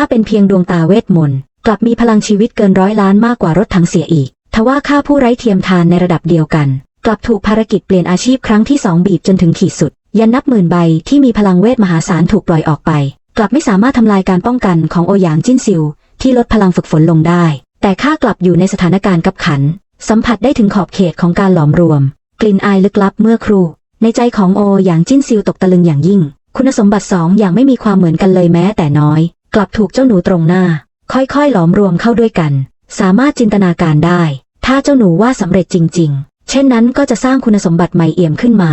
ข้าเป็นเพียงดวงตาเวทมนต์กลับมีพลังชีวิตเกินร้อยล้านมากกว่ารถถังเสียอีก ทว่าข้าผู้ไร้เทียมทานในระดับเดียวกัน กลับถูกภารกิจเปลี่ยนอาชีพครั้งที่สองบีบจนถึงขีดสุด ยันนับหมื่นใบที่มีพลังเวทมหาศาลถูกปล่อยออกไป กลับไม่สามารถทำลายการป้องกันของโอหยางจิ้นซิว ที่ลดพลังฝึกฝนลงได้ แต่ข้ากลับอยู่ในสถานการณ์กับขัน สัมผัสได้ถึงขอบเขตของการหลอมรวม กลิ่นอายลึกลับเมื่อครู่ ในใจของโอหยางจิ้นซิวตกตะลึงอย่างยิ่ง คุณสมบัติสองอย่างไม่มีความเหมือนกันเลยแม้แต่น้อย กลับถูกเจ้าหนูตรงหน้า ค่อยๆ หลอมรวมเข้าด้วยกัน สามารถจินตนาการได้ ถ้าเจ้าหนูว่าสำเร็จจริง ๆ เช่นนั้นก็จะสร้างคุณสมบัติใหม่เอี่ยมขึ้นมา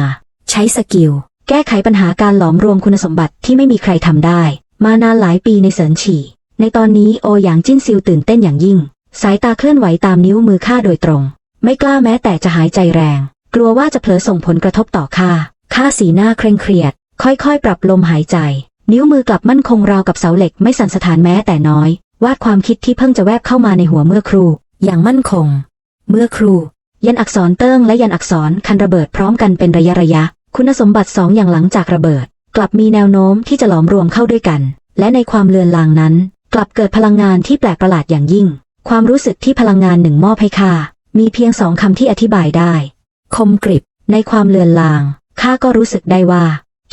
ใช้สกิล แก้ไขปัญหาการหลอมรวมคุณสมบัติที่ไม่มีใครทำได้ มานานหลายปีในเสินฉี่ ในตอนนี้โอหยางจิ้นซิวตื่นเต้นอย่างยิ่ง สายตาเคลื่อนไหวตามนิ้วมือข้าโดยตรง ไม่กล้าแม้แต่จะหายใจแรง กลัวว่าจะเผลอส่งผลกระทบต่อข้าข้าสีหน้าเคร่งเครียด ค่อยๆ ปรับลมหายใจ นิ้วมือกลับมั่นคงราวกับเสาเหล็กไม่สั่นสะท้านแม้แต่น้อย วาดความคิดที่เพิ่งจะแวบเข้ามาในหัวเมื่อครู อย่างมั่นคง เมื่อครู ยันอักษรเติ้งและยันอักษรคันระเบิดพร้อมกันเป็นระยะระยะ คุณสมบัติสองอย่างหลังจากระเบิด กลับมีแนวโน้มที่จะหลอมรวมเข้าด้วยกัน และในความเลือนลางนั้น กลับเกิดพลังงานที่แปลกประหลาดอย่างยิ่ง ความรู้สึกที่พลังงานหนึ่งมอบให้ข้ามีเพียงสองคำที่อธิบายได้ คมกริบ ในความเลือนลางข้าก็รู้สึกได้ว่า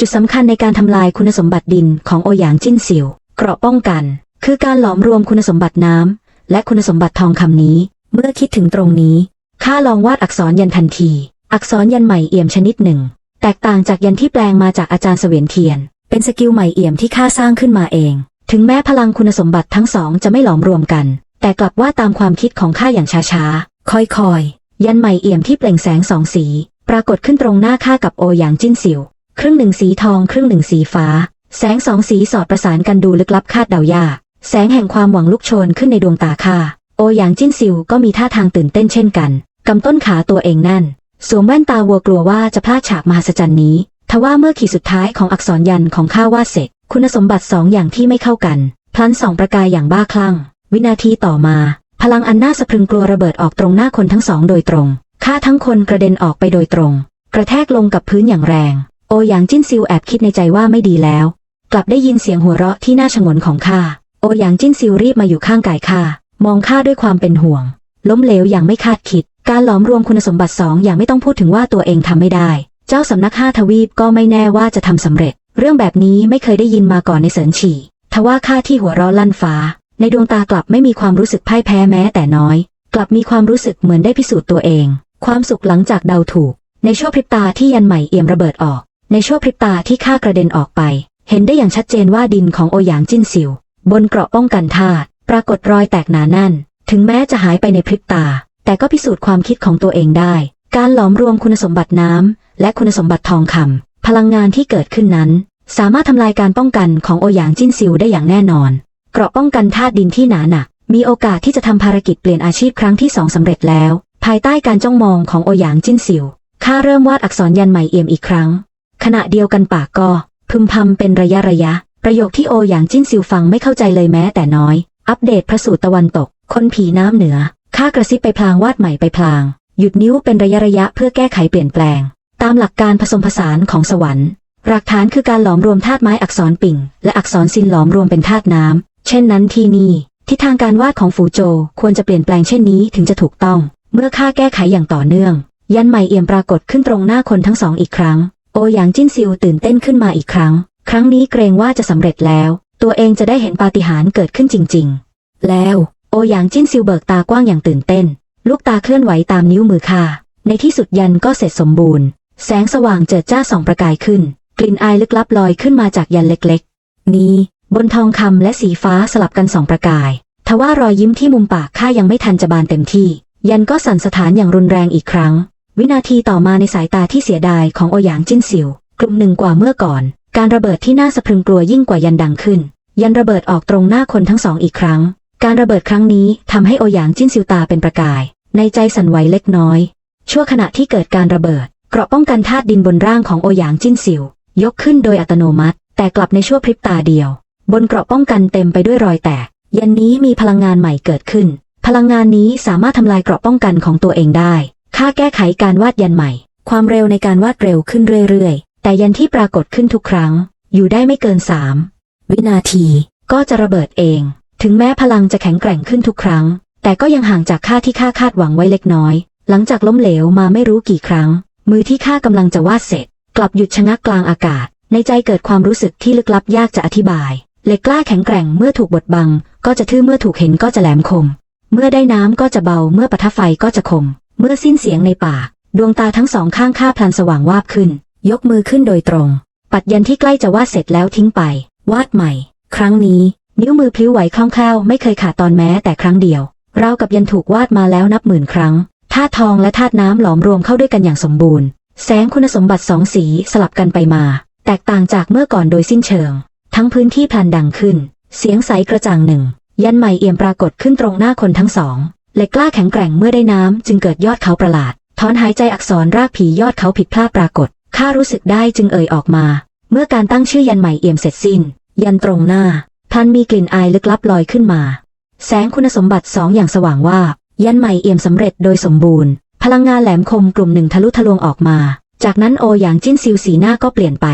จุดสำคัญในการทำลายคุณสมบัติดินของโอหยางจิ้นสิวเกราะป้องกัน คือการหลอมรวมคุณสมบัติน้ำและคุณสมบัติทองคำนี้ เมื่อคิดถึงตรงนี้ข้าลองวาดอักษรยันทันที อักษรยันใหม่เอี่ยมชนิดหนึ่ง แตกต่างจากยันที่แปลงมาจากอาจารย์เสวียนเทียน เป็นสกิลใหม่เอี่ยมที่ข้าสร้างขึ้นมาเอง ถึงแม้พลังคุณสมบัติทั้งสองจะไม่หลอมรวมกัน แต่กลับว่าตามความคิดของข้าอย่างช้าๆค่อยๆยันใหม่เอี่ยมที่เปล่งแสงสองสี ปรากฏขึ้นตรงหน้าข้ากับโอหยางจิ้นสิว ครึ่งหนึ่งสีทองครึ่งหนึ่งสีฟ้า แสงสองสีสอดประสานกันดูลึกลับคาดเดายากแสงแห่งความหวังลุกโชนขึ้นในดวงตาข้าโอหยางจิ้นซิวก็มีท่าทางตื่นเต้นเช่นกัน กำต้นขาตัวเองนั่น สวมแว่นตาวัวกลัวว่าจะพลาดฉากมหัศจรรย์นี้ ทว่าเมื่อขีดสุดท้ายของอักษรยันของข้าวาดเสร็จ คุณสมบัติสองอย่างที่ไม่เข้ากัน พลันสองประกายอย่างบ้าคลั่ง วินาทีต่อมา พลังอันน่าสะพรึงกลัวระเบิดออกตรงหน้าคนทั้งสองโดยตรง ข้าทั้งคนกระเด็นออกไปโดยตรง กระแทกลงกับพื้นอย่างแรง โอหยางจิ้นซิวแอบคิดในใจว่าไม่ดีแล้ว กลับได้ยินเสียงหัวเราะที่น่าชงนของข้า โอหยางจิ้นซิวรีบมาอยู่ข้างกายข้า มองข้าด้วยความเป็นห่วง ล้มเหลวอย่างไม่คาดคิด การหลอมรวมคุณสมบัติสองอย่างไม่ต้องพูดถึงว่าตัวเองทำไม่ได้ เจ้าสำนักห้าทวีปก็ไม่แน่ว่าจะทำสำเร็จ เรื่องแบบนี้ไม่เคยได้ยินมาก่อนในเสินฉี่ทว่าข้าที่หัวเราะลั่นฟ้า ในดวงตากลับไม่มีความรู้สึกพ่ายแพ้แม้แต่น้อย กลับมีความรู้สึกเหมือนได้พิสูจน์ตัวเอง ความสุขหลังจากเดาถูก ในช่วงพริบตาที่ยันใหม่เอี่ยมระเบิดออก ในช่วงพริบตาที่ข้ากระเด็นออกไป เห็นได้อย่างชัดเจนว่าดินของโอหยางจิ้นซิว บนเกราะป้องกันธาตุปรากฏรอยแตกหนาแน่น ถึงแม้จะหายไปในพริบตา แต่ก็พิสูจน์ความคิดของตัวเองได้ การหลอมรวมคุณสมบัติน้ำและคุณสมบัติทองคำพลังงานที่เกิดขึ้นนั้น สามารถทำลายการป้องกันของโอหยางจิ้นซิวได้อย่างแน่นอน เกราะป้องกันธาตุดินที่หนาหนักมีโอกาสที่จะทำภารกิจเปลี่ยนอาชีพครั้งที่สองสำเร็จแล้ว ภายใต้การจ้องมองของโอหยางจิ้นซิวข้าเริ่มวาดอักษรยันใหม่เอี่ยมอีกครั้ง ขณะเดียวกันปากก็พึมพำเป็นระยะระยะ ประโยคที่โอหยางจิ้นซิวฟังไม่เข้าใจเลยแม้แต่น้อย อัปเดตพระสูตรตะวันตก คนผีน้ำเหนือ ข้ากระซิบไปพลางวาดใหม่ไปพลาง หยุดนิ้วเป็นระยะระยะเพื่อแก้ไขเปลี่ยนแปลง ตามหลักการผสมผสานของสวรรค์หลักฐานคือการหลอมรวมธาตุไม้อักษรปิ่ง และอักษรซินหลอมรวมเป็นธาตุน้ำ เช่นนั้นที่นี่ทิศทางการวาดของฟูโจควรจะเปลี่ยนแปลงเช่นนี้ถึงจะถูกต้อง เมื่อข้าแก้ไขอย่างต่อเนื่อง ยันใหม่เอี่ยมปรากฏขึ้นตรงหน้าคนทั้งสองอีกครั้ง โอหยางจิ้นซิวตื่นเต้นขึ้นมาอีกครั้ง ครั้งนี้เกรงว่าจะสำเร็จแล้ว ตัวเองจะได้เห็นปาฏิหาริย์เกิดขึ้นจริง ๆ แล้วโอหยางจิ้นซิวเบิกตากว้างอย่างตื่นเต้น ลูกตาเคลื่อนไหวตามนิ้วมือข้าในที่สุดยันก็เสร็จสมบูรณ์ แสงสว่างเจิดจ้าส่องประกายขึ้น กลิ่นอายลึกลับลอยขึ้นมาจากยันเล็กๆ นี้ บนทองคำและสีฟ้าสลับกันสองประกาย ทว่ารอยยิ้มที่มุมปากข้ายังไม่ทันจะบานเต็มที่ ยันก็สั่นสถานอย่างรุนแรงอีกครั้ง วินาทีต่อมาในสายตาที่เสียดายของโอหยางจิ้นซิว กลุ่มหนึ่งกว่าเมื่อก่อน การระเบิดที่น่าสะพรึงกลัวยิ่งกว่ายันดังขึ้น ยันระเบิดออกตรงหน้าคนทั้งสองอีกครั้ง การระเบิดครั้งนี้ทำให้โอหยางจิ้นซิวตาเป็นประกาย ในใจสั่นไหวเล็กน้อย ชั่วขณะที่เกิดการระเบิด เกราะป้องกันธาตุดินบนร่างของโอหยางจิ้นซิว ยกขึ้นโดยอัตโนมัติ แต่กลับในชั่วพริบตาเดียว บนเกราะป้องกันเต็มไปด้วยรอยแตก ยันนี้มีพลังงานใหม่เกิดขึ้น พลังงานนี้สามารถทำลายเกราะป้องกันของตัวเองได้ ค่าแก้ไขการวาดยันใหม่ ความเร็วในการวาดเร็วขึ้นเรื่อยๆ แต่ยันที่ปรากฏขึ้นทุกครั้ง อยู่ได้ไม่เกินสามวินาที ก็จะระเบิดเอง ถึงแม้พลังจะแข็งแกร่งขึ้นทุกครั้ง แต่ก็ยังห่างจากค่าที่ข้าคาดหวังไว้เล็กน้อย หลังจากล้มเหลวมาไม่รู้กี่ครั้ง มือที่ข้ากำลังจะวาดเสร็จ กลับหยุดชะงักกลางอากาศ ในใจเกิดความรู้สึกที่ลึกลับยากจะอธิบายเหล็กกล้าแข็งแกร่งเมื่อถูกบดบัง ก็จะทื่อเมื่อถูกเห็นก็จะแหลมคม เมื่อได้น้ำก็จะเบาเมื่อปะทะไฟก็จะคม เมื่อสิ้นเสียงในป่า ดวงตาทั้งสองข้างข้าพลันสว่างวาบขึ้น ยกมือขึ้นโดยตรง ปัดยันที่ใกล้จะวาดเสร็จแล้วทิ้งไป วาดใหม่ ครั้งนี้ นิ้วมือพลิ้วไหวคล่องแคล่วไม่เคยขาดตอนแม้แต่ครั้งเดียวเรากับยันถูกวาดมาแล้วนับหมื่นครั้งธาตุทองและธาตุน้ำหลอมรวมเข้าด้วยกันอย่างสมบูรณ์ แสงคุณสมบัติสองสีสลับกันไปมา แตกต่างจากเมื่อก่อนโดยสิ้นเชิง ทั้งพื้นที่พลันดังขึ้น เสียงใสกระจ่างหนึ่ง ยันใหม่เอี่ยมปรากฏขึ้นตรงหน้าคนทั้งสอง เล็กกล้าแข็งแกร่งเมื่อได้น้ำจึงเกิดยอดเขาประหลาดถอนหายใจอักษรรากผียอดเขาผิดพลาดปรากฏข้ารู้สึกได้จึงเอ่ยออกมา เมื่อการตั้งชื่อยันใหม่เอี่ยมเสร็จสิ้น ยันตรงหน้าพลันมีกลิ่นอายลึกลับลอยขึ้นมา แสงคุณสมบัติสองอย่างสว่างว่า ยันใหม่เอี่ยมสำเร็จโดยสมบูรณ์ พลังงานแหลมคมกลุ่มหนึ่งทะลุทะลวงออกมา จากนั้นโอหยางจิ้นซิวสีหน้าก็เปลี่ยนไป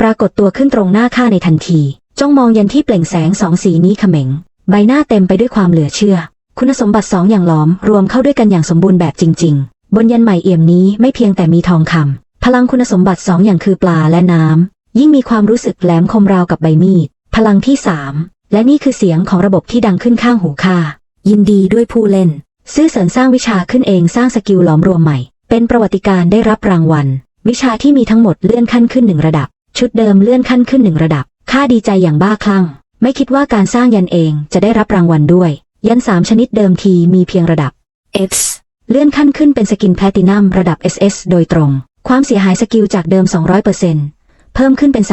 ปรากฏตัวขึ้นตรงหน้าข้าในทันที จ้องมองยันที่เปล่งแสงสองสีนี้เขม็ง ใบหน้าเต็มไปด้วยความเหลือเชื่อ คุณสมบัติสองอย่างหลอมรวมเข้าด้วยกันอย่างสมบูรณ์แบบจริง ๆ บนยันใหม่เอี่ยมนี้ไม่เพียงแต่มีทองคำพลังคุณสมบัติสองอย่างคือปลาและน้ำยิ่งมีความรู้สึกแหลมคมราวกับใบมีด พลังที่สามและนี่คือเสียงของระบบที่ดังขึ้นข้างหูข้ายินดีด้วยผู้เล่น ซื่อเสริญสร้างวิชาขึ้นเองสร้างสกิลหลอมรวมใหม่ เป็นประวัติการณ์ได้รับรางวัล วิชาที่มีทั้งหมดเลื่อนขั้นขึ้นหนึ่งระดับ ชุดเดิมเลื่อนขั้นขึ้นหนึ่งระดับข้าดีใจอย่างบ้าคลั่ง ไม่คิดว่าการสร้างยันเองจะได้รับรางวัลด้วย ยันสามชนิดเดิมทีมีเพียงระดับ X เลื่อนขั้นขึ้นเป็นสกินแพลตินัมระดับ SS โดยตรง ความเสียหายสกิลจากเดิม 200%เพิ่มขึ้นเป็น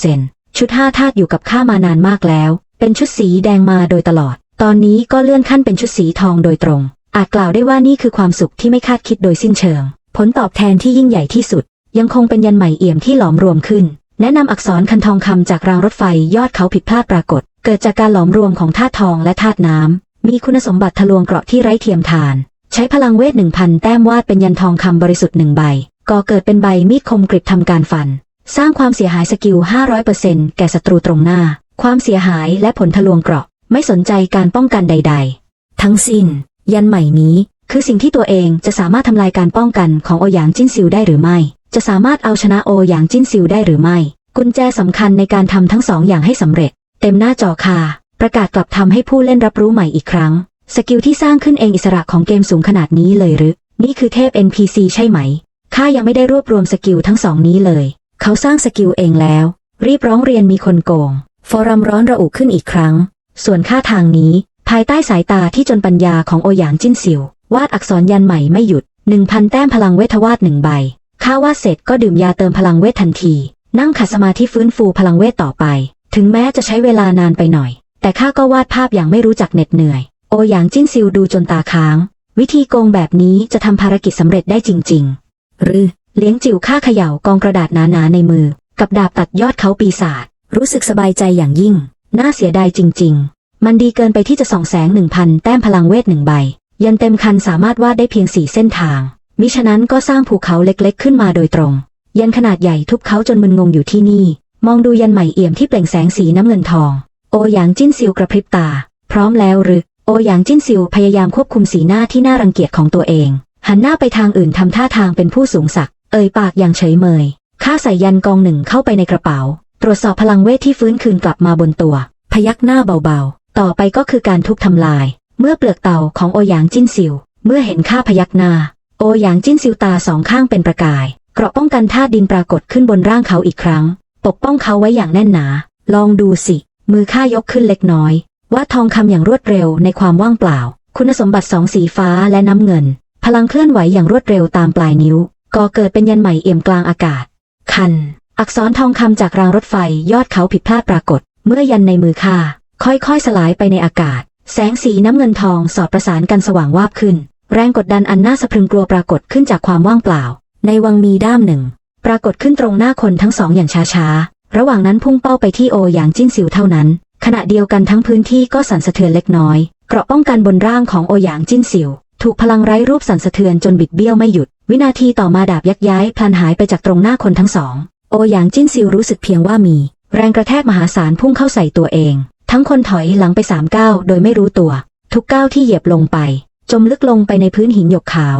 300%ชุด 5 ธาตุอยู่กับข้ามานานมากแล้ว เป็นชุดสีแดงมาโดยตลอด ตอนนี้ก็เลื่อนขั้นเป็นชุดสีทองโดยตรง อาจกล่าวได้ว่านี่คือความสุขที่ไม่คาดคิดโดยสิ้นเชิง ผลตอบแทนที่ยิ่งใหญ่ที่สุด ยังคงเป็นยันใหม่เอี่ยมที่หลอมรวมขึ้น แนะนำอักษรคันทองคำจากรางรถไฟยอดเขาผิดพลาดปรากฏ เกิดจากการหลอมรวมของธาตุทองและธาตุน้ำ มีคุณสมบัติทะลวงเกราะที่ไร้เทียมทาน ใช้พลังเวทหนึ่งพันแต้มวาดเป็นยันทองคำบริสุทธิ์หนึ่งใบก่อเกิดเป็นใบมีดคมกริบทำการฟัน สร้างความเสียหายสกิล 500%แก่ศัตรูตรงหน้า ความเสียหายและผลทะลวงเกราะ ไม่สนใจการป้องกันใด ๆ ทั้งสิ้น ยันใหม่นี้ คือสิ่งที่ตัวเองจะสามารถทำลายการป้องกันของโอหยางจิ้นซิวได้หรือไม่ จะสามารถเอาชนะโอหยางจิ้นซิวได้หรือไม่ กุญแจสำคัญในการทำทั้งสองอย่างให้สำเร็จ เต็มหน้าจอคา ประกาศกลับทำให้ผู้เล่นรับรู้ใหม่อีกครั้ง สกิลที่สร้างขึ้นเองอิสระของเกมสูงขนาดนี้เลยหรือ นี่คือเทพ NPC ใช่ไหม ข้ายังไม่ได้รวบรวมสกิลทั้งสองนี้เลย เขาสร้างสกิลเองแล้ว รีบร้องเรียนมีคนโกง ฟอรัมร้อนระอุขึ้นอีกครั้ง ส่วนค่าทางนี้ ภายใต้สายตาที่จนปัญญาของโอหยางจิ้นซิว วาดอักษรยันใหม่ไม่หยุดหนึ่งพันแต้มพลังเวทวาดหนึ่งใบข้าวาดเสร็จก็ดื่มยาเติมพลังเวททันที นั่งขัดสมาธิฟื้นฟูพลังเวทต่อไป ถึงแม้จะใช้เวลานานไปหน่อย แต่ข้าก็วาดภาพอย่างไม่รู้จักเหน็ดเหนื่อย โอหยางจิ้นซิวดูจนตาค้าง วิธีโกงแบบนี้จะทำภารกิจสำเร็จได้จริง ๆ หรือ เลี้ยงจิ๋วข้าเขย่ากองกระดาษหนาๆในมือ กับดาบตัดยอดเขาปีศาจรู้สึกสบายใจอย่างยิ่ง น่าเสียดายจริง ๆ มันดีเกินไปที่จะส่องแสงหนึ่งพันแต้มพลังเวทหนึ่งใบ ยันเต็มคันสามารถวาดได้เพียงสี่เส้นทาง มิฉะนั้นก็สร้างภูเขาเล็กๆ ขึ้นมาโดยตรง ยันขนาดใหญ่ทุบเขาจนมึนงงอยู่ที่นี่ มองดูยันใหม่เอี่ยมที่เปล่งแสงสีน้ำเงินทอง โอหยางจิ้นซิวกระพริบตา พร้อมแล้วหรือ โอหยางจิ้นซิวพยายามควบคุมสีหน้าที่น่ารังเกียจของตัวเอง หันหน้าไปทางอื่นทำท่าทางเป็นผู้สูงศักดิ์เอ่ยปากอย่างเฉยเมยข้าใส่ยันกองหนึ่งเข้าไปในกระเป๋า ตรวจสอบพลังเวทที่ฟื้นคืนกลับมาบนตัว พยักหน้าเบาๆ ต่อไปก็คือการทุบทำลาย เมื่อเปลือกเต่าของโอหยางจิ้นซิว เมื่อเห็นข้าพยักหน้า โอหยางจิ้นซิวตาสองข้างเป็นประกาย เกราะป้องกันธาตุดินปรากฏขึ้นบนร่างเขาอีกครั้ง ปกป้องเขาไว้อย่างแน่นหนา ลองดูสิ มือข้ายกขึ้นเล็กน้อย วาดทองคำอย่างรวดเร็วในความว่างเปล่า คุณสมบัติสองสีฟ้าและน้ำเงิน พลังเคลื่อนไหวอย่างรวดเร็วตามปลายนิ้วก่อเกิดเป็นยันใหม่เอี่ยมกลางอากาศ คัน อักษรทองคำจากรางรถไฟยอดเขาผิดพลาดปรากฏ เมื่อยันในมือข้าค่อยๆสลายไปในอากาศ แสงสีน้ำเงินทองสอดประสานกันสว่างวาบขึ้น แรงกดดันอันน่าสะพรึงกลัวปรากฏขึ้นจากความว่างเปล่า ในวังมีด้ามหนึ่ง ปรากฏขึ้นตรงหน้าคนทั้งสองอย่างช้าๆ ระหว่างนั้นพุ่งเป้าไปที่โออย่างจิ้นสิวเท่านั้น ขณะเดียวกันทั้งพื้นที่ก็สั่นสะเทือนเล็กน้อย เกราะป้องกันบนร่างของโอหยางจิ้นสิว ถูกพลังไร้รูปสั่นสะเทือนจนบิดเบี้ยวไม่หยุด วินาทีต่อมาดาบยักย้ายพลันหายไปจากตรงหน้าคนทั้งสอง โอหยางจิ้นซิวรู้สึกเพียงว่ามี แรงกระแทกมหาศาลพุ่งเข้าใส่ตัวเอง ทั้งคนถอยหลังไปสามก้าวโดยไม่รู้ตัว ทุกก้าวที่เหยียบลงไป จมลึกลงไปในพื้นหินหยกขาว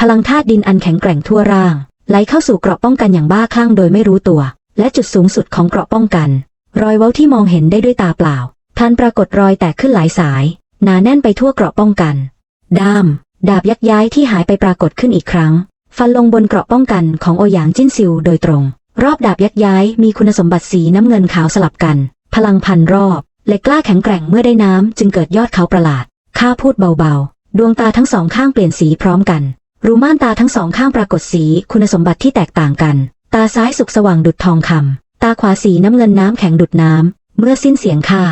พลังธาตุดินอันแข็งแกร่งทั่วร่างไหลเข้าสู่เกราะป้องกันอย่างบ้าคลั่งโดยไม่รู้ตัว และจุดสูงสุดของเกราะป้องกัน รอยเว้าที่มองเห็นได้ด้วยตาเปล่าพลันปรากฏรอยแตกขึ้นหลายสาย หนาแน่นไปทั่วเกราะป้องกัน ด้าม ดาบยักย้ายที่หายไปปรากฏขึ้นอีกครั้ง ฟันลงบนเกราะป้องกันของโอหยางจิ้นซิวโดยตรง รอบดาบยักย้ายมีคุณสมบัติสีน้ำเงินขาวสลับกัน พลังพันรอบเหล็กกล้าแข็งแกร่งเมื่อได้น้ำจึงเกิดยอดเขาประหลาด ข้าพูดเบาๆ ดวงตาทั้งสองข้างเปลี่ยนสีพร้อมกัน รูม่านตาทั้งสองข้างปรากฏสีคุณสมบัติที่แตกต่างกัน ตาซ้ายสุกสว่างดุจทองคำตาขวาสีน้ำเงินน้ำแข็งดุดน้ำ เมื่อสิ้นเสียงข้า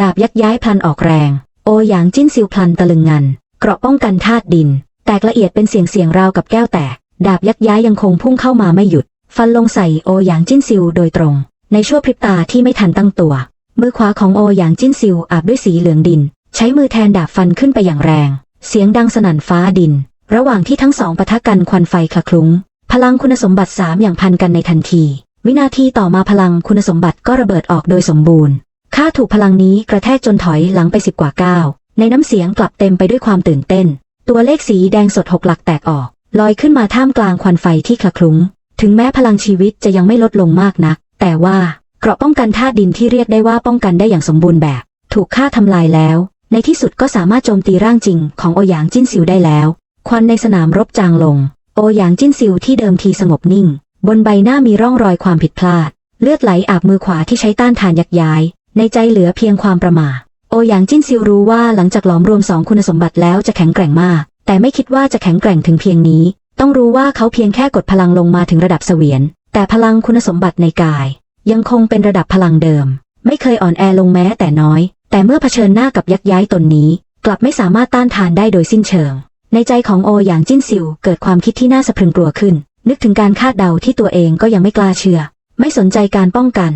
ดาบยักย้ายพลันออกแรง โอหยางจิ้นซิวพลันตะลึงงัน เกราะป้องกันธาตุดิน แตกละเอียดเป็นเสียงเสียงราวกับแก้วแตก ดาบยักย้ายยังคงพุ่งเข้ามาไม่หยุด ฟันลงใส่โอหยางจิ้นซิวโดยตรง ในชั่วพริบตาที่ไม่ทันตั้งตัว มือขวาของโอหยางจิ้นซิวอาบด้วยสีเหลืองดิน ใช้มือแทนดาบฟันขึ้นไปอย่างแรง เสียงดังสนั่นฟ้าดิน ระหว่างที่ทั้งสองปะทะกันควันไฟคละคลุ้ง พลังคุณสมบัติสามอย่างพันกันในทันที วินาทีต่อมาพลังคุณสมบัติก็ระเบิดออกโดยสมบูรณ์ ข้าถูกพลังนี้กระแทกจนถอยหลังไปสิบกว่าก้าวในน้ำเสียงกลับเต็มไปด้วยความตื่นเต้น ตัวเลขสีแดงสดหกหลักแตกออก ลอยขึ้นมาท่ามกลางควันไฟที่คละคลุ้ง ถึงแม้พลังชีวิตจะยังไม่ลดลงมากนัก แต่ว่าเกราะป้องกันธาตุดินที่เรียกได้ว่าป้องกันได้อย่างสมบูรณ์แบบ ถูกฆ่าทำลายแล้ว ในที่สุดก็สามารถโจมตีร่างจริงของโอหยางจิ้นซิวได้แล้ว ควันในสนามรบจางลง โอหยางจิ้นซิวที่เดิมทีสงบนิ่ง บนใบหน้ามีร่องรอยความผิดพลาด เลือดไหลอาบมือขวาที่ใช้ต้านทานยักย้าย ในใจเหลือเพียงความประมาทโอหยางจิ้นซิวรู้ว่าหลังจากหลอมรวมสองคุณสมบัติแล้วจะแข็งแกร่งมาก แต่ไม่คิดว่าจะแข็งแกร่งถึงเพียงนี้ ต้องรู้ว่าเขาเพียงแค่กดพลังลงมาถึงระดับเสวียน แต่พลังคุณสมบัติในกาย ยังคงเป็นระดับพลังเดิม ไม่เคยอ่อนแอลงแม้แต่น้อย แต่เมื่อเผชิญหน้ากับยักย้ายตนนี้ กลับไม่สามารถต้านทานได้โดยสิ้นเชิง ในใจของโอหยางจิ้นซิวเกิดความคิดที่น่าสะพรึงกลัวขึ้น นึกถึงการคาดเดาที่ตัวเองก็ยังไม่กล้าเชื่อ ไม่สนใจการป้องกัน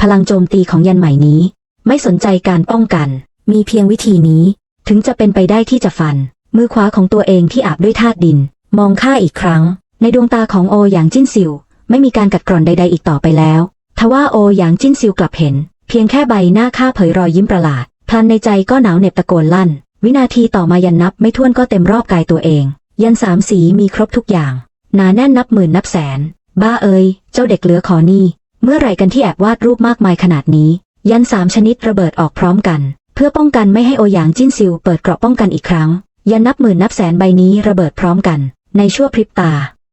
พลังโจมตีของยันใหม่นี้ ไม่สนใจการป้องกัน มีเพียงวิธีนี้ ถึงจะเป็นไปได้ที่จะฟัน มือขวาของตัวเองที่อาบด้วยธาตุดิน มองข้าอีกครั้ง ในดวงตาของโอหยางจิ้นซิว ไม่มีการกัดกร่อนใด ๆ อีกต่อไปแล้วทว่าโอหยางจิ้นซิวกลับเห็น เพียงแค่ใบหน้าข้าเผยรอยยิ้มประหลาดพลันในใจก็หนาวเหน็บตะโกนลั่น วินาทีต่อมายันนับไม่ถ้วนก็เต็มรอบกายตัวเอง ยันสามสีมีครบทุกอย่าง หนาแน่นนับหมื่นนับแสน บ้าเอ้ยเจ้าเด็กเหลือขอนี่ เมื่อไหร่กันที่แอบวาดรูปมากมายขนาดนี้ ยันสามชนิดระเบิดออกพร้อมกัน เพื่อป้องกันไม่ให้โอหยางจิ้นซิวเปิดเกราะป้องกันอีกครั้ง ยันนับหมื่นนับแสนใบนี้ระเบิดพร้อมกัน ในชั่วพริบตา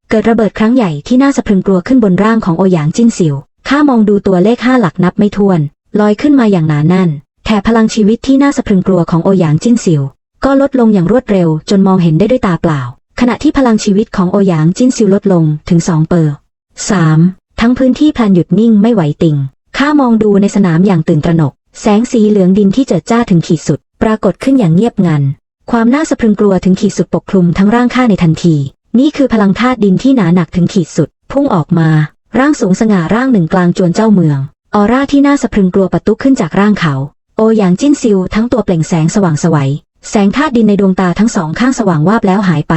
เกิดระเบิดครั้งใหญ่ที่น่าสะพรึงกลัวขึ้นบนร่างของโอหยางจิ้นซิวข้ามองดูตัวเลขห้าหลักนับไม่ถ้วน ลอยขึ้นมาอย่างหนาแน่น แถบพลังชีวิตที่น่าสะพรึงกลัวของโอหยางจิ้นซิวก็ลดลงอย่างรวดเร็วจนมองเห็นได้ด้วยตาเปล่า ขณะที่พลังชีวิตของโอหยางจิ้นซิวลดลงถึงสองเปอร์สามทั้งพื้นที่พลันหยุดนิ่งไม่ไหวติง ข้ามองดูในสนามอย่างตื่นตระหนก แสงสีเหลืองดินที่เจิดจ้าถึงขีดสุด ปรากฏขึ้นอย่างเงียบงัน ความน่าสะพรึงกลัวถึงขีดสุดปกคลุมทั้งร่างข้าในทันที นี่คือพลังธาตุดินที่หนาหนักถึงขีดสุด พุ่งออกมา ร่างสูงสง่าร่างหนึ่งกลางจวนเจ้าเมือง ออร่าที่น่าสะพรึงกลัวปะตุขึ้นจากร่างเขา อหยางจิ้นซิวทั้งตัวเปล่งแสงสว่างสวัย แสงธาตุดินในดวงตาทั้งสองข้างสว่างวาบแล้วหายไป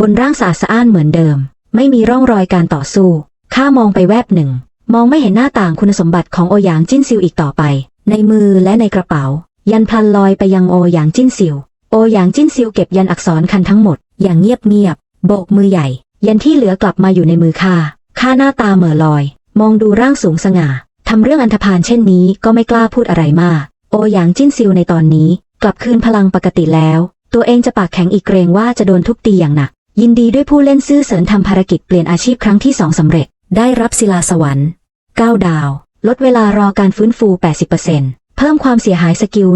บนร่างสาสะอ้านเหมือนเดิม ไม่มีร่องรอยการต่อสู้ข้ามองไปแวบหนึ่ง มองไม่เห็นหน้าต่างคุณสมบัติของโอหยางจิ้นซิวอีกต่อไป ในมือและในกระเป๋า ยันพลันลอยไปยังโอหยางจิ้นซิว โอหยางจิ้นซิวเก็บยันอักษรคันทั้งหมด อย่างเงียบเงียบโบกมือใหญ่ ยันที่เหลือกลับมาอยู่ในมือข้าข้าหน้าตาเหม่อลอย มองดูร่างสูงสง่าทำเรื่องอันธพาลเช่นนี้ก็ไม่กล้าพูดอะไรมาก โอหยางจิ้นซิวในตอนนี้ กลับคืนพลังปกติแล้ว ตัวเองจะปากแข็งอีกเกรงว่าจะโดนทุบตีอย่างหนัก ยินดีด้วยผู้เล่นซื่อเสริญทำภารกิจเปลี่ยนอาชีพครั้งที่สองสำเร็จ ได้รับศิลาสวรรค์ 9 ดาว ลดเวลารอการฟื้นฟู 80%เพิ่มความเสียหายสกิล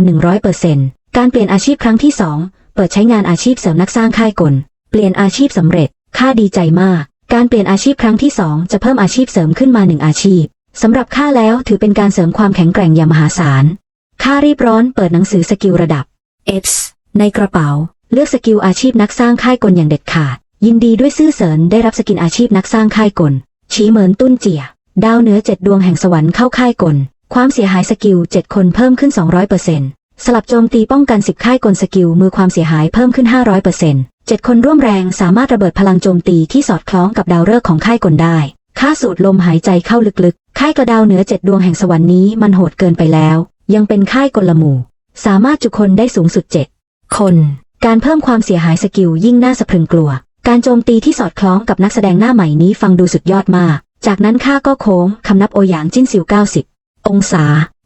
100%การเปลี่ยนอาชีพครั้งที่2เปิดใช้งานอาชีพเสริมนักสร้างค่ายกล เปลี่ยนอาชีพสำเร็จ ค่าดีใจมาก การเปลี่ยนอาชีพครั้งที่2จะเพิ่มอาชีพเสริมขึ้นมาหนึ่งอาชีพสำหรับข้าแล้วถือเป็นการเสริมความแข็งแกร่งอย่างมหาศาล ข้ารีบร้อนเปิดหนังสือสกิลระดับ X ในกระเป๋า เลือกสกิลอาชีพนักสร้างค่ายกลอย่างเด็ดขาด ยินดีด้วยซื่อเสริญได้รับสกินอาชีพนักสร้างค่ายกล ชี้เหมือนตุ้นเจีย ดาวเหนือเจ็ดดวงแห่งสวรรค์เข้าค่ายกล ความเสียหายสกิลเจ็ดคนเพิ่มขึ้น 200%สลับโจมตีป้องกัน10ค่ายกลสกิลมือความเสียหายเพิ่มขึ้น 500%เจ็ดคนร่วมแรงสามารถระเบิดพลังโจมตีที่สอดคล้องกับดาวฤกษ์ของค่ายกลได้ค่าสูดลมหายใจเข้าลึกๆ ค่ายกระดาวเหนือเจ็ดดวงแห่งสวรรค์นี้มันโหดเกินไปแล้ว ยังเป็นค่ายกลหมู่ สามารถจุคนได้สูงสุดเจ็ดคน การเพิ่มความเสียหายสกิลยิ่งน่าสะพรึงกลัว การโจมตีที่สอดคล้องกับนักแสดงหน้าใหม่นี้ฟังดูสุดยอดมาก จากนั้นข้าก็โค้งคำนับโอหยางจิ้นซิว 90 องศา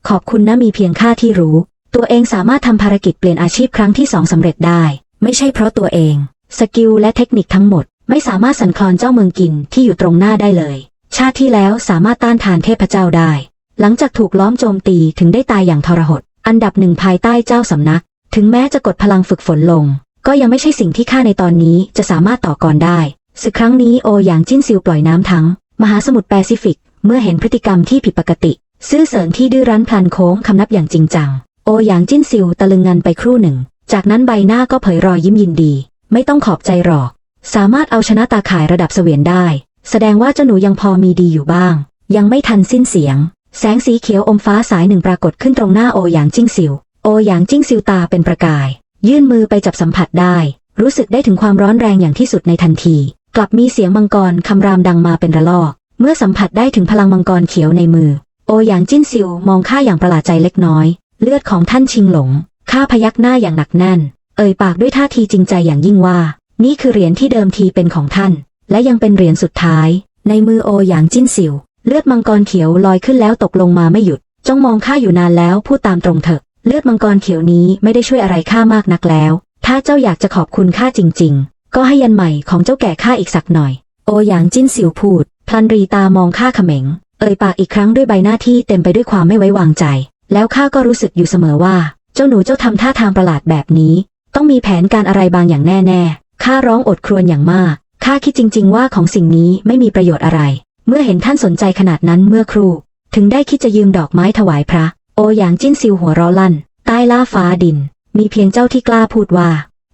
ขอบคุณนะมีเพียงข้าที่รู้ ตัวเองสามารถทำภารกิจเปลี่ยนอาชีพครั้งที่สองสำเร็จได้ ไม่ใช่เพราะตัวเอง สกิลและเทคนิคทั้งหมด ไม่สามารถสั่นคลอนเจ้าเมืองกินที่อยู่ตรงหน้าได้เลย ชาติที่แล้วสามารถต้านทานเทพเจ้าได้ หลังจากถูกล้อมโจมตีถึงได้ตายอย่างทรหด อันดับหนึ่งภายใต้เจ้าสำนัก ถึงแม้จะกดพลังฝึกฝนลง ก็ยังไม่ใช่สิ่งที่ข้าในตอนนี้จะสามารถต่อกรได้ศึกครั้งนี้โออย่างจิ้นซิวปล่อยน้ำทั้ง มหาสมุทรแปซิฟิก เมื่อเห็นพฤติกรรมที่ผิดปกติ ซื่อเสริญที่ดื้อรั้นพลันโค้งคำนับอย่างจริงจัง โออย่างจิ้นซิวตะลึงงันไปครู่หนึ่ง จากนั้นใบหน้าก็เผยรอยยิ้มยินดี ไม่ต้องขอบใจหรอก สามารถเอาชนะตาข่ายระดับเสวียนได้ แสดงว่าเจ้าหนูยังพอมีดีอยู่บ้าง ยังไม่ทันสิ้นเสียง แสงสีเขียวอมฟ้าสายหนึ่งปรากฏขึ้นตรงหน้าโอหยางจิ้งซิว โอหยางจิ้งซิวตาเป็นประกาย ยื่นมือไปจับสัมผัสได้ รู้สึกได้ถึงความร้อนแรงอย่างที่สุดในทันที กลับมีเสียงมังกรคำรามดังมาเป็นระลอก เมื่อสัมผัสได้ถึงพลังมังกรเขียวในมือ โอหยางจิ้นซิวมองข้าอย่างประหลาดใจเล็กน้อย เลือดของท่านชิงหลงข้าพยักหน้าอย่างหนักแน่น เอ่ยปากด้วยท่าทีจริงใจอย่างยิ่งว่า นี่คือเหรียญที่เดิมทีเป็นของท่าน และยังเป็นเหรียญสุดท้าย ในมือโอหยางจิ้นซิว เลือดมังกรเขียวลอยขึ้นแล้วตกลงมาไม่หยุด จ้องมองข้าอยู่นานแล้วพูดตามตรงเถอะ เลือดมังกรเขียวนี้ไม่ได้ช่วยอะไรข้ามากนักแล้ว ถ้าเจ้าอยากจะขอบคุณข้าจริง ๆ ก็ให้ยันใหม่ของเจ้าแก่ข้าอีกสักหน่อย โอหยางจิ้นสิวพูด พลันรีตามองข้าเขม็ง เอ่ยปากอีกครั้งด้วยใบหน้าที่เต็มไปด้วยความไม่ไว้วางใจ แล้วข้าก็รู้สึกอยู่เสมอว่า เจ้าหนูเจ้าทำท่าทางประหลาดแบบนี้ ต้องมีแผนการอะไรบางอย่างแน่ๆข้าร้องอดครวญอย่างมากข้าคิดจริง ๆ ว่าของสิ่งนี้ไม่มีประโยชน์อะไร เมื่อเห็นท่านสนใจขนาดนั้นเมื่อครู่ ถึงได้คิดจะยืมดอกไม้ถวายพระ โอหยางจิ้นซิวหัวร้อลั่น ใต้ล่าฟ้าดิน มีเพียงเจ้าที่กล้าพูดว่า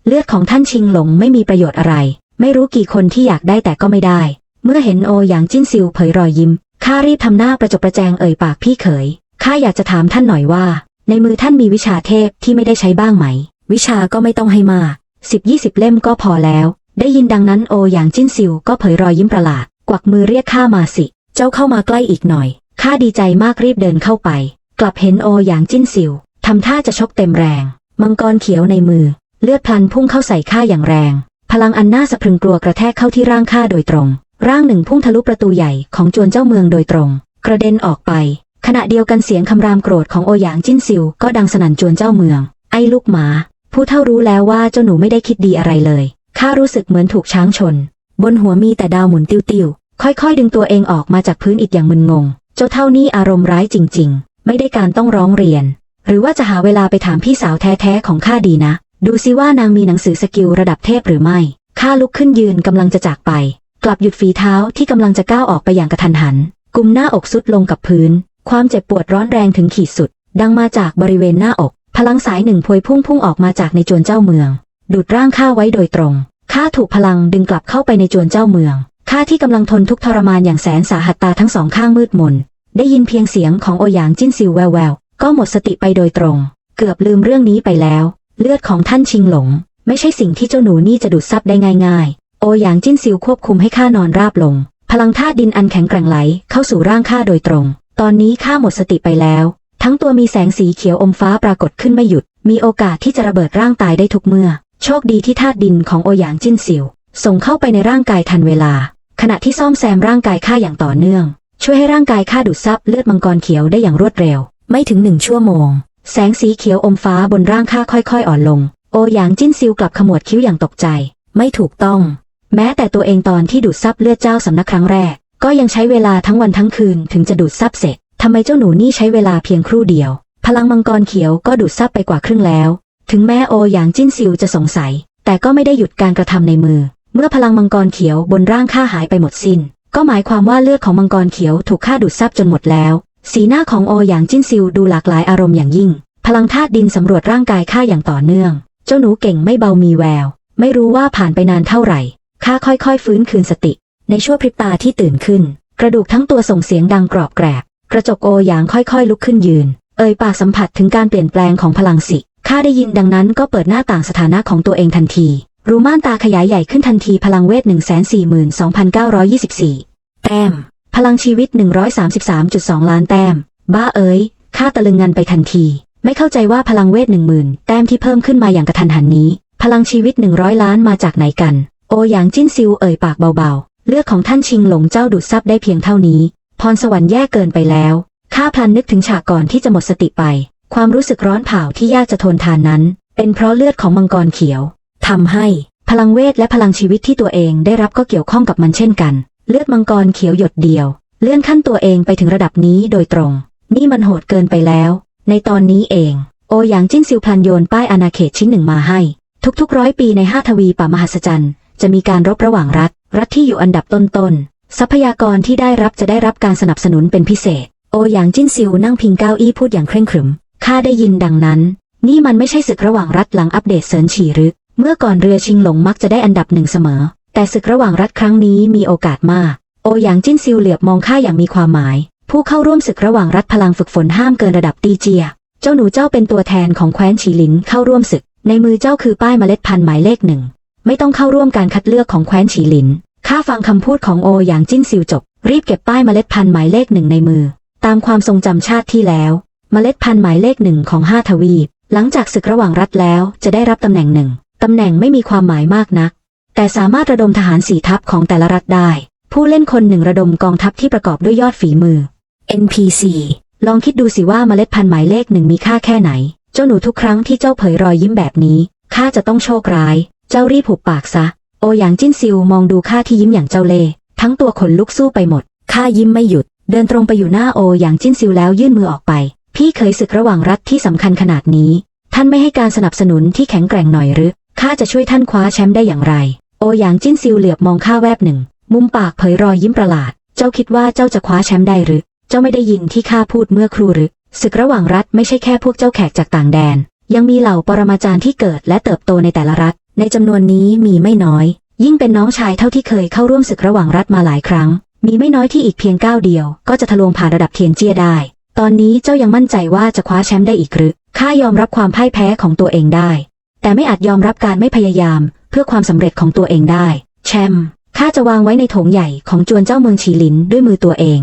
เลือดของท่านชิงหลงไม่มีประโยชน์อะไร ไม่รู้กี่คนที่อยากได้แต่ก็ไม่ได้ เมื่อเห็นโอหยางจิ้นซิวเผยรอยยิ้มข้ารีบทำหน้าประจบประแจงเอ่ยปากพี่เขยข้าอยากจะถามท่านหน่อยว่า ในมือท่านมีวิชาเทพที่ไม่ได้ใช้บ้างไหม วิชาก็ไม่ต้องให้มากสิบยี่สิบเล่มก็พอแล้ว ได้ยินดังนั้นโอหยางจิ้นซิวก็เผยรอยยิ้มประหลาด กวักมือเรียกข้ามาสิ เจ้าเข้ามาใกล้อีกหน่อย ข้าดีใจมากรีบเดินเข้าไป กลับเห็นโอหยางจิ้นซิว ทำท่าจะชกเต็มแรง มังกรเขียวในมือ เลือดพลันพุ่งเข้าใส่ข้าอย่างแรง พลังอันน่าสะพรึงกลัวกระแทกเข้าที่ร่างข้าโดยตรง ร่างหนึ่งพุ่งทะลุประตูใหญ่ของจวนเจ้าเมืองโดยตรง กระเด็นออกไป ขณะเดียวกันเสียงคำรามโกรธของโอหยางจิ้นซิว ก็ดังสนั่นจวนเจ้าเมือง ไอ้ลูกหมา ผู้เท่ารู้แล้วว่าเจ้าหนูไม่ได้คิดดีอะไรเลยข้ารู้สึกเหมือนถูกช้างชน บนหัวมีแต่ดาวหมุนติ้วๆ ค่อยๆ ดึงตัวเองออกมาจากพื้นอิฐอย่างมึนงง เจ้าเท่านี้อารมณ์ร้ายจริง ๆ ไม่ได้การต้องร้องเรียน หรือว่าจะหาเวลาไปถามพี่สาวแท้ๆของข้าดีนะ ดูซิว่านางมีหนังสือสกิลระดับเทพหรือไม่ ข้าลุกขึ้นยืนกำลังจะจากไป กลับหยุดฝีเท้าที่กำลังจะก้าวออกไปอย่างกระทันหัน กุมหน้าอกสุดลงกับพื้น ความเจ็บปวดร้อนแรงถึงขีดสุด ดังมาจากบริเวณหน้าอก พลังสายหนึ่งพวยพุ่งพุ่งออกมาจากในจวนเจ้าเมือง ดูดร่างข้าไว้โดยตรงข้าถูกพลังดึงกลับเข้าไปในจวนเจ้าเมือง ข้าที่กำลังทนทุกทรมานอย่างแสนสาหัสตาทั้งสองข้างมืดมน ได้ยินเพียงเสียงของโอหยางจิ้นซิวแววแววก็หมดสติไปโดยตรง เกือบลืมเรื่องนี้ไปแล้ว เลือดของท่านชิงหลง ไม่ใช่สิ่งที่เจ้าหนูนี่จะดูดซับได้ง่าย ๆ โอหยางจิ้นซิวควบคุมให้ข้านอนราบลง พลังธาตุดินอันแข็งแกร่งไหลเข้าสู่ร่างข้าโดยตรง ตอนนี้ข้าหมดสติไปแล้ว ทั้งตัวมีแสงสีเขียวอมฟ้าปรากฏขึ้นไม่หยุด มีโอกาสที่จะระเบิดร่างตายได้ทุกเมื่อ โชคดีที่ธาตุดินของโอหยางจิ้นซิวส่งเข้าไปในร่างกายทันเวลา ขณะที่ซ่อมแซมร่างกายข้าอย่างต่อเนื่อง ช่วยให้ร่างกายข้าดูดซับเลือดมังกรเขียวได้อย่างรวดเร็ว ไม่ถึงหนึ่งชั่วโมง แสงสีเขียวอมฟ้าบนร่างข้าค่อยๆ อ่อนลง โอหยางจิ้นซิวกลับขมวดคิ้วอย่างตกใจ ไม่ถูกต้อง แม้แต่ตัวเองตอนที่ดูดซับเลือดเจ้าสำนักครั้งแรก ก็ยังใช้เวลาทั้งวันทั้งคืนถึงจะดูดซับเสร็จทำไมเจ้าหนูนี่ใช้เวลาเพียงครู่เดียว พลังมังกรเขียวก็ดูดซับไปกว่าครึ่งแล้ว ถึงแม้โอหยางจิ้นซิวจะสงสัย แต่ก็ไม่ได้หยุดการกระทำในมือ เมื่อพลังมังกรเขียวบนร่างข้าหายไปหมดสิน้น ก็หมายความว่าเลือดของมังกรเขียวถูกข้าดูดซับจนหมดแล้ว สีหน้าของโอหยางจิ้นซิวดูหลากหลายอารมณ์อย่างยิ่ง พลังธาตุดินสำรวจร่างกายข้าอย่างต่อเนื่อง เจ้าหนูเก่งไม่เบามีแวว ไม่รู้ว่าผ่านไปนานเท่าไหร่ข้าค่อยๆ ฟื้นคืนสติ ในชั่วพริบตาที่ตื่นขึ้น กระดูกทั้งตัวส่งเสียงดังกรอบแกรบ กระจกโอหยางค่อยๆ ลุกขึ้นยืน เอ่ยปากสัมผัสถึงการเปลี่ยนแปลงของพลังสิข้าได้ยินดังนั้นก็เปิดหน้าต่างสถานะของตัวเองทันที รูม่านตาขยายใหญ่ขึ้นทันทีพลังเวท 142,924 แต้ม พลังชีวิต 133.2 ล้านแต้ม บ้าเอ๋ยข้าตะลึงงันไปทันที ไม่เข้าใจว่าพลังเวทหนึ่งหมื่นแต้มที่เพิ่มขึ้นมาอย่างกระทันหันนี้ พลังชีวิตหนึ่งร้อยล้านมาจากไหนกัน โอหยางจิ้นซิวเอ่ยปากเบาๆ เลือดของท่านชิงหลงเจ้าดูดซับได้เพียงเท่านี้ พรสวรรค์แย่เกินไปแล้ว ข้าพลันนึกถึงฉากก่อนที่จะหมดสติไป ความรู้สึกร้อนเผาที่ยากจะทนทานนั้น เป็นเพราะเลือดของมังกรเขียว ทำให้พลังเวทและพลังชีวิตที่ตัวเองได้รับก็เกี่ยวข้องกับมันเช่นกัน เลือดมังกรเขียวหยดเดียว เลื่อนขั้นตัวเองไปถึงระดับนี้โดยตรง นี่มันโหดเกินไปแล้ว ในตอนนี้เอง โอหยางจิ้นซิวพลันโยนป้ายอาณาเขตชิ้นหนึ่งมาให้ ทุกๆร้อยปีในห้าทวีป่ามหัศจรรย์จะมีการรบระหว่างรัฐ รัฐที่อยู่อันดับต้นๆทรัพยากรที่ได้รับจะได้รับการสนับสนุนเป็นพิเศษ โอหยางจิ้นซิวนั่งพิงเก้าอี้พูดอย่างเคร่งขรึมข้าได้ยินดังนั้น นี่มันไม่ใช่ศึกระหว่างรัฐหลังอัปเดตเซินฉีหรือ เมื่อก่อนเรือชิงหลงมักจะได้อันดับหนึ่งเสมอ แต่ศึกระหว่างรัฐครั้งนี้มีโอกาสมาก โอหยางจิ้นซิวเหลือบมองข้าอย่างมีความหมาย ผู้เข้าร่วมศึกระหว่างรัฐพลังฝึกฝนห้ามเกินระดับตีเจีย เจ้าหนูเจ้าเป็นตัวแทนของแคว้นฉีหลินเข้าร่วมศึก ในมือเจ้าคือป้ายเมล็ดพันธุ์หมายเลขหนึ่ง ไม่ต้องเข้าร่วมการคัดเลือกของแคว้นฉีหลิน ข้าฟังคำพูดของโอหยางจิ้นซิวจบ รีบเก็บป้ายเมล็ดพันธุ์หมายเลขหนึ่งในมือ ตามความทรงจำชาติที่แล้วเมล็ดพันธุ์หมายเลขหนึ่งของห้าทวีปหลังจากศึกระหว่างรัฐแล้วจะได้รับตำแหน่งหนึ่ง ตำแหน่งไม่มีความหมายมากนัก แต่สามารถระดมทหารสี่ทัพของแต่ละรัฐได้ ผู้เล่นคนหนึ่งระดมกองทัพที่ประกอบด้วยยอดฝีมือ NPC ลองคิดดูสิว่าเมล็ดพันธุ์หมายเลขหนึ่งมีค่าแค่ไหน เจ้าหนูทุกครั้งที่เจ้าเผยรอยยิ้มแบบนี้ ข้าจะต้องโชคร้าย เจ้ารีบหุบปากซะ โอหยางจิ้นซิวมองดูข้าที่ยิ้มอย่างเจ้าเล่ห์ทั้งตัวขนลุกสู้ไปหมด ข้ายิ้มไม่หยุด เดินตรงไปอยู่หน้าโอหยางจิ้นซิวแล้วยื่นมือออกไป พี่เคยศึกระหว่างรัฐที่สำคัญขนาดนี้ ท่านไม่ให้การสนับสนุนที่แข็งแกร่งหน่อยหรือ ข้าจะช่วยท่านคว้าแชมป์ได้อย่างไร โอหยางจิ้นซิวเหลือบมองข้าแวบหนึ่ง มุมปากเผยรอยยิ้มประหลาด เจ้าคิดว่าเจ้าจะคว้าแชมป์ได้หรือ เจ้าไม่ได้ยินที่ข้าพูดเมื่อครูหรือ ศึกระหว่างรัฐไม่ใช่แค่พวกเจ้าแขกจากต่างแดน ยังมีเหล่าปรมาจารย์ที่เกิดและเติบโตในแต่ละรัฐ ในจำนวนนี้มีไม่น้อย ยิ่งเป็นน้องชายเท่าที่เคยเข้าร่วมศึกระหว่างรัฐมาหลายครั้ง มีไม่น้อยที่อีกเพียงก้าวเดียว ก็จะทะลวงผ่านระดับเทียนเจียได้ ตอนนี้เจ้ายังมั่นใจว่าจะคว้าแชมป์ได้อีกหรือข้ายอมรับความพ่ายแพ้ของตัวเองได้ แต่ไม่อาจยอมรับการไม่พยายามเพื่อความสำเร็จของตัวเองได้ แชมข้าจะวางไว้ในโถงใหญ่ของจวนเจ้าเมืองฉีหลินด้วยมือตัวเอง